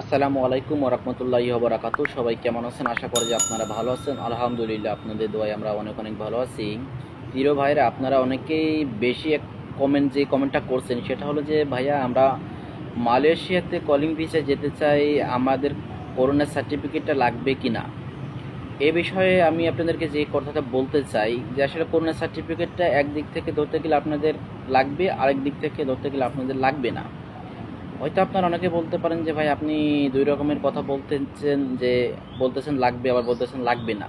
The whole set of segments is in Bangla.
আসসালামু আলাইকুম ওরহমতুল্লাহি বরাকাত সবাই কেমন আছেন? আশা করি যে আপনারা ভালো আছেন। আলহামদুলিল্লাহ, আপনাদের দোয়ায় আমরা অনেক অনেক ভালো আছি। প্রিয় ভাইরা আপনারা অনেকেই বেশি এক কমেন্ট যে কমেন্টটা করছেন, সেটা হলো যে, ভাইয়া, আমরা মালয়েশিয়াতে কলিং ভিসা যেতে চাই, আমাদের করোনা সার্টিফিকেটটা লাগবে কি না এ বিষয়ে আমি আপনাদেরকে যে কথাটা বলতে চাই, যে আসলে করোনা সার্টিফিকেটটা একদিক থেকে ধরতে গেলে আপনাদের লাগবে আরেক দিক থেকে ধরতে গেলে আপনাদের লাগবে না। হয়তো আপনারা অনেকে বলতে পারেন যে, ভাই, আপনি দুই রকমের কথা বলতেছেন যে, বলতেছেন লাগবে, আবার বলতেছেন লাগবে না।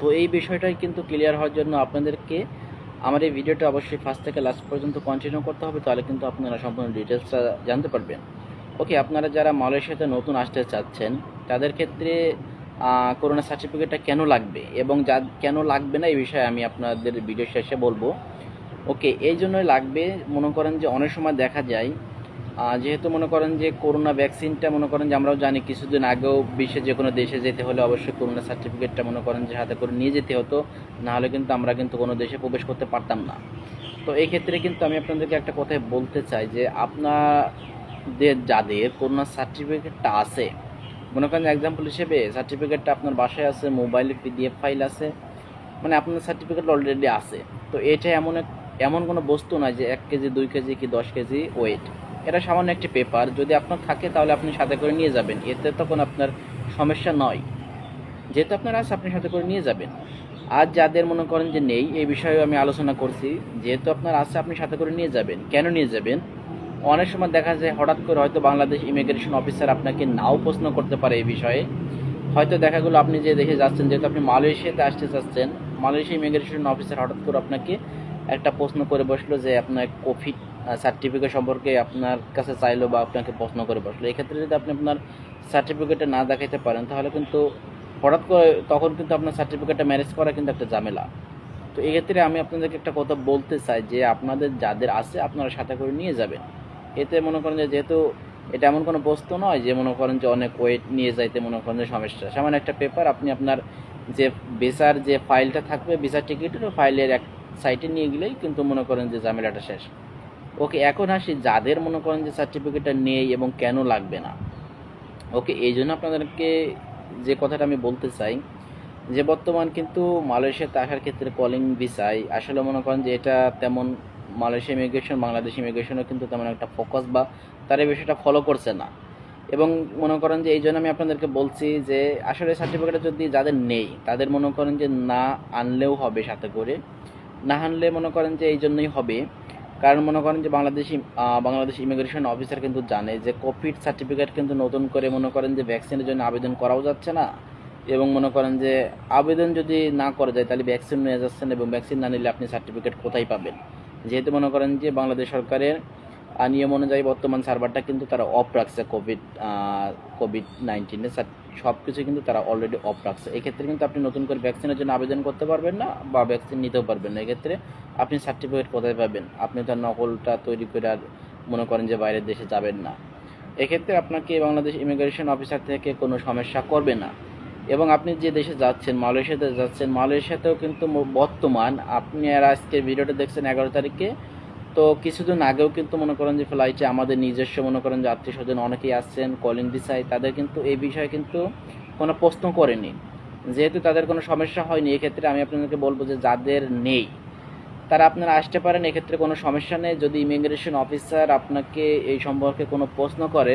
তো এই বিষয়টাই কিন্তু ক্লিয়ার হওয়ার জন্য আপনাদেরকে আমার এই ভিডিওটা অবশ্যই ফার্স্ট থেকে লাস্ট পর্যন্ত কন্টিনিউ করতে হবে, তাহলে কিন্তু আপনারা সম্পূর্ণ ডিটেলসটা জানতে পারবেন। ওকে আপনারা যারা মালয়েশিয়াতে নতুন আসতে চাচ্ছেন, তাদের ক্ষেত্রে করোনা সার্টিফিকেটটা কেন লাগবে? এবং যা, কেন লাগবে না এই বিষয়ে আমি আপনাদের ভিডিও শেষে বলব। ওকে এই জন্যই লাগবে, মনে করেন যে অনেক সময় দেখা যায় যেহেতু মনে করেন যে করোনা ভ্যাকসিনটা মনে করেন যে আমরাও জানি কিছুদিন আগেও বিশ্বের যে কোনো দেশে যেতে হলে অবশ্যই করোনা সার্টিফিকেটটা মনে করেন যে হাতে করে নিয়ে যেতে হতো, নাহলে কিন্তু আমরা কিন্তু কোনো দেশে প্রবেশ করতে পারতাম না। তো এই ক্ষেত্রে কিন্তু আমি আপনাদেরকে একটা কথাই বলতে চাই যে আপনাদের যাদের করোনা সার্টিফিকেটটা আছে, মনে করেন এক্সাম্পল হিসেবে সার্টিফিকেটটা আপনার বাসায় আছে মোবাইলে পিডিএফ ফাইল আছে মানে আপনার সার্টিফিকেট অলরেডি আছে। তো এটা এমন এমন কোনো বস্তু নয় যে এক কেজি, দুই কেজি কি দশ কেজি ওয়েট এটা সামান্য একটি পেপার যদি আপনার থাকে, তাহলে আপনি সাথে করে নিয়ে যাবেন। এতে তখন আপনার সমস্যা নয়। যেহেতু আপনার আছে, আপনি সাথে করে নিয়ে যাবেন। আর যাদের মনে করেন যে নেই, এই বিষয়েও আমি আলোচনা করছি। যেহেতু আপনার আছে, আপনি সাথে করে নিয়ে যাবেন। কেন নিয়ে যাবেন? অনেক সময় দেখা যায়, হঠাৎ করে হয়তো বাংলাদেশ ইমিগ্রেশন অফিসার আপনাকে নাও প্রশ্ন করতে পারে এই বিষয়ে। হয়তো দেখা গেলো, আপনি যে দেশে যাচ্ছেন, যেহেতু আপনি মালয়েশিয়াতে আসতে চাচ্ছেন, মালয়েশিয়া ইমিগ্রেশন অফিসার হঠাৎ করে আপনাকে একটা প্রশ্ন করে বসল যে, আপনার কোভিড সার্টিফিকেট সম্পর্কে আপনার কাছে চাইলো বা আপনাকে প্রশ্ন করে বসল। এক্ষেত্রে যদি আপনি আপনার সার্টিফিকেটটা না দেখাতে পারেন, তাহলে কিন্তু হঠাৎ করে তখন কিন্তু আপনার সার্টিফিকেটটা ম্যানেজ করা কিন্তু একটা ঝামেলা। তো এক্ষেত্রে আমি আপনাদেরকে একটা কথা বলতে চাই যে, আপনাদের যাদের আছে, আপনারা সাথে করে নিয়ে যাবেন। এতে মনে করেন যে, যেহেতু এটা এমন কোনো বস্তু নয় যে, মনে করেন যে, অনেক ওয়েট নিয়ে যাইতে মনে করেন যে, সমস্যা। সামান্য একটা পেপার আপনি আপনার যে ভিসার যে ফাইলটা থাকবে ভিসা টিকিটের ফাইলের এক সাইটে নিয়ে গেলেই কিন্তু মনে করেন যে, ঝামেলাটা শেষ। ওকে, এখন আসি যাদের মনে করেন যে সার্টিফিকেটটা নেই এবং কেন লাগবে না? ওকে, এই জন্য আপনাদেরকে যে কথাটা আমি বলতে চাই, যে বর্তমান কিন্তু মালয়েশিয়াতে আসার ক্ষেত্রে কলিং ভিসায় আসলে মনে করেন যে এটা তেমন মালয়েশিয়া ইমিগ্রেশন বাংলাদেশ ইমিগ্রেশনও কিন্তু তেমন একটা ফোকাস বা তারা এই বিষয়টা ফলো করছে না। এবং মনে করেন যে এই জন্য আমি আপনাদেরকে বলছি যে আসলে সার্টিফিকেট যদি যাদের নেই, তাদের মনে করেন যে না আনলেও হবে সাথে করে। না আনলে মনে করেন যে এই জন্যই হবে। কারণ মনে করেন যে বাংলাদেশি বাংলাদেশ ইমিগ্রেশন অফিসার কিন্তু জানে যে কোভিড সার্টিফিকেট কিন্তু নতুন করে মনে করেন যে ভ্যাকসিনের জন্য আবেদন করাও যাচ্ছে না। এবং মনে করেন যে আবেদন যদি না করা যায়, তাহলে ভ্যাকসিন নিয়ে যাচ্ছেন এবং ভ্যাকসিন না নিলে আপনি সার্টিফিকেট কোথায় পাবেন? যেহেতু মনে করেন যে বাংলাদেশ সরকারের নিয়ম অনুযায়ী বর্তমান সার্ভারটা কিন্তু তারা অফ রাখছে কোভিড কোভিড নাইন্টিনের সব কিছু কিন্তু তারা অলরেডি অফ রাখছে। এক্ষেত্রে কিন্তু আপনি নতুন করে ভ্যাকসিনের জন্য আবেদন করতে পারবেন না বা ভ্যাকসিন নিতেও পারবেন না। এক্ষেত্রে আপনি সার্টিফিকেট কোথায় পাবেন? আপনি তার নকলটা তৈরি করে আর মনে করেন যে বাইরের দেশে যাবেন না। এক্ষেত্রে আপনাকে বাংলাদেশ ইমিগ্রেশন অফিসার থেকে কোনো সমস্যা করবে না। এবং আপনি যে দেশে যাচ্ছেন, মালয়েশিয়াতে যাচ্ছেন, মালয়েশিয়াতেও কিন্তু বর্তমান আপনি আর আজকে ভিডিওটা দেখছেন এগারো তারিখে। তো কিছুদিন আগেও কিন্তু মনে করেন যে ফ্লাইটে আমাদের নিজস্ব মনে করেন যে আত্মীয় স্বজন অনেকেই আসছেন কলিং ভিসায় তাদের কিন্তু এই বিষয়ে কিন্তু কোনো প্রশ্ন করেনি। যেহেতু তাদের কোনো সমস্যা হয়নি, এক্ষেত্রে আমি আপনাদেরকে বলব যে যাদের নেই, তারা আপনারা আসতে পারেন। এক্ষেত্রে কোনো সমস্যা নেই। যদি ইমিগ্রেশন অফিসার আপনাকে এই সম্পর্কে কোনো প্রশ্ন করে,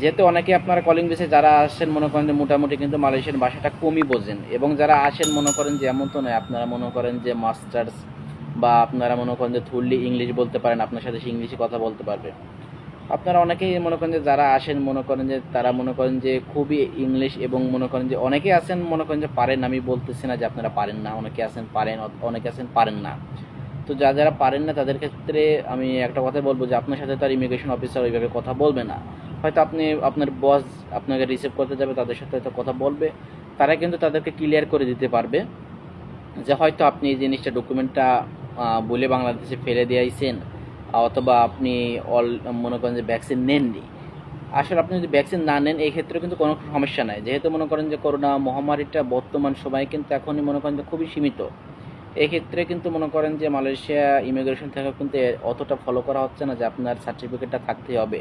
যেহেতু অনেকে আপনারা কলিং বেসে যারা আসেন মনে করেন যে মোটামুটি কিন্তু মালয়েশিয়ান ভাষাটা কমই বোঝেন। এবং যারা আসেন মনে করেন যে এমন তো নয়, আপনারা মনে করেন যে মাস্টার্স বা আপনারা মনে করেন যে থুরলি ইংলিশ বলতে পারেন, আপনার সাথে সে ইংলিশে কথা বলতে পারবে। আপনারা অনেকেই মনে করেন যে যারা আসেন, মনে করেন যে তারা মনে করেন যে খুবই ইংলিশ এবং মনে করেন যে অনেকে আছেন, মনে করেন যে পারেন, আমি বলতেছি না যে আপনারা পারেন না, অনেকে আছেন, পারেন, অনেকে আছেন, পারেন না। তো যা যারা পারেন না, তাদের ক্ষেত্রে আমি একটা কথা বলব যে আপনার সাথে তার ইমিগ্রেশন অফিসার ওইভাবে কথা বলবে না। হয়তো আপনি, আপনার বস আপনাকে রিসিভ করতে যাবে, তাদের সাথে হয়তো কথা বলবে। তারা কিন্তু তাদেরকে ক্লিয়ার করে দিতে পারবে যে হয়তো আপনি এই জিনিসটা ডকুমেন্টটা বলে বাংলাদেশে ফেলে দিয়ে আইছেন, অথবা আপনি অল, মনে করেন যে ভ্যাকসিন নেননি। আসলে আপনি যদি ভ্যাকসিন না নেন, এই ক্ষেত্রে কিন্তু কোনো সমস্যা নাই। যেহেতু মনে করেন যে করোনা মহামারীটা বর্তমান সময় কিন্তু এখনই মনে করেন যে খুবই সীমিত। এক্ষেত্রে কিন্তু মনে করেন যে মালয়েশিয়া ইমিগ্রেশন থেকে কিন্তু অতটা ফলো করা হচ্ছে না যে আপনার সার্টিফিকেটটা থাকতেই হবে।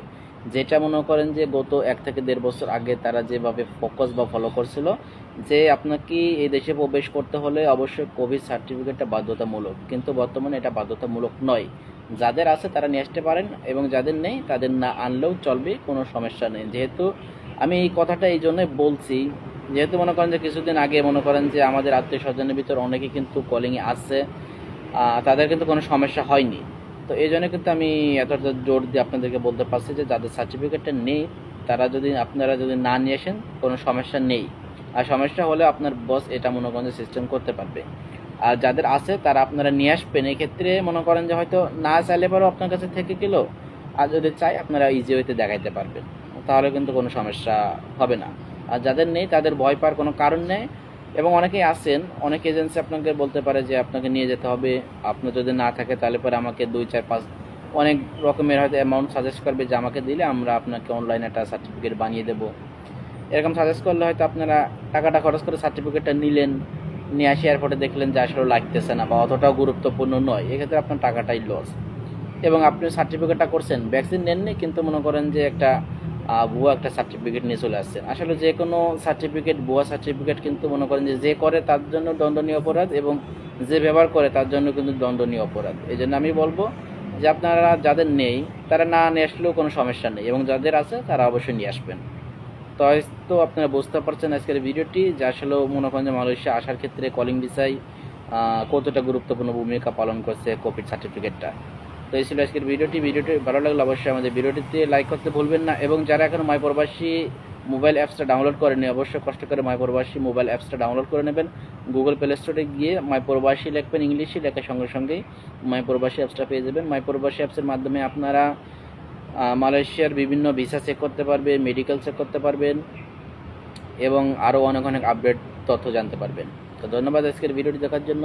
যেটা মনে করেন যে গত এক থেকে দেড় বছর আগে তারা যেভাবে ফোকাস বা ফলো করছিল যে আপনাকে এই দেশে প্রবেশ করতে হলে অবশ্যই কোভিড সার্টিফিকেটটা বাধ্যতামূলক। কিন্তু বর্তমানে এটা বাধ্যতামূলক নয়। যাদের আছে তারা নিয়ে আসতে পারেন এবং যাদের নেই তাদের না আনলেও চলবে, কোনো সমস্যা নেই। যেহেতু আমি এই কথাটা এই জন্যই বলছি, যেহেতু মনে করেন যে কিছুদিন আগে মনে করেন যে আমাদের আত্মীয় স্বজনের ভিতর অনেকে কিন্তু কলিংয়ে আসছে তাদের কিন্তু কোনো সমস্যা হয়নি। তো এই জন্য কিন্তু আমি এতটা জোর দিয়ে আপনাদেরকে বলতে পারছি যে যাদের সার্টিফিকেটটা নেই, তারা যদি আপনারা যদি না নিয়ে আসেন, কোনো সমস্যা নেই। আর সমস্যা হলে আপনার বস এটা মনে করেন সিস্টেম করতে পারবে। আর যাদের আছে, তারা আপনারা নিয়ে আসবেন। এই ক্ষেত্রে মনে করেন যে হয়তো না চাইলে পরেও আপনার কাছে থেকে গেল। আর যদি চাই, আপনারা ইজি ওয়েতে দেখাইতে পারবেন। তাহলে কিন্তু কোনো সমস্যা হবে না। আর যাদের নেই, তাদের ভয় পাওয়ার কোনো কারণ নেই। এবং অনেকেই আছেন, অনেক এজেন্সি আপনাকে বলতে পারে যে আপনাকে নিয়ে যেতে হবে। আপনার যদি না থাকে, তাহলে পরে আমাকে দুই, চার, পাঁচ অনেক রকমের হয়তো অ্যামাউন্ট সাজেস্ট করবে যে আমাকে দিলে আমরা আপনাকে অনলাইনে একটা সার্টিফিকেট বানিয়ে দেবো। এরকম সাজেস্ট করলে হয়তো আপনারা টাকাটা খরচ করে সার্টিফিকেটটা নিলেন, নিয়ে আসি এয়ারপোর্টে দেখলেন যে আসলে লাগতেছে না বা অতটাও গুরুত্বপূর্ণ নয়, এক্ষেত্রে আপনার টাকাটাই লস এবং আপনি সার্টিফিকেটটা করছেন ভ্যাকসিন নেননি, কিন্তু মনে করেন যে একটা ভুয়া একটা সার্টিফিকেট নিয়ে চলে আসছেন। আসলে যে কোনো সার্টিফিকেট ভুয়া সার্টিফিকেট কিন্তু মনে করেন যে যে করে তার জন্য দণ্ডনীয় অপরাধ এবং যে ব্যবহার করে তার জন্য কিন্তু দণ্ডনীয় অপরাধ। এই জন্য আমি বলব যে আপনারা যাদের নেই, তারা না নিয়ে আসলেও কোনো সমস্যা নেই এবং যাদের আছে, তারা অবশ্যই নিয়ে আসবেন। তো তো আপনারা বুঝতে পারছেন আজকের ভিডিওটি, যে আসলে মনে করেন যে মালয়েশিয়া আসার ক্ষেত্রে কলিং ভিসায় কতটা গুরুত্বপূর্ণ ভূমিকা পালন করছে কোভিড সার্টিফিকেটটা তো এই ছিল আজকের ভিডিওটি। ভিডিওটি ভালো লাগলে অবশ্যই আমাদের ভিডিওটিতে লাইক করতে ভুলবেন না এবং যারা এখন মাই প্রবাসী মোবাইল অ্যাপসটা ডাউনলোড করেনি অবশ্যই কষ্ট করে মাই প্রবাসী মোবাইল অ্যাপসটা ডাউনলোড করে নেবেন। গুগল প্লে স্টোরে গিয়ে মাই প্রবাসী লিখবেন ইংলিশে, লেখার সঙ্গে সঙ্গেই মাই প্রবাসী অ্যাপসটা পেয়ে যাবেন। মাই প্রবাসী অ্যাপসের মাধ্যমে আপনারা মালয়েশিয়ার বিভিন্ন ভিসা চেক করতে পারবেন মেডিকেল চেক করতে পারবেন এবং আরও অনেক অনেক আপডেট তথ্য জানতে পারবেন। তো ধন্যবাদ আজকের ভিডিওটি দেখার জন্য।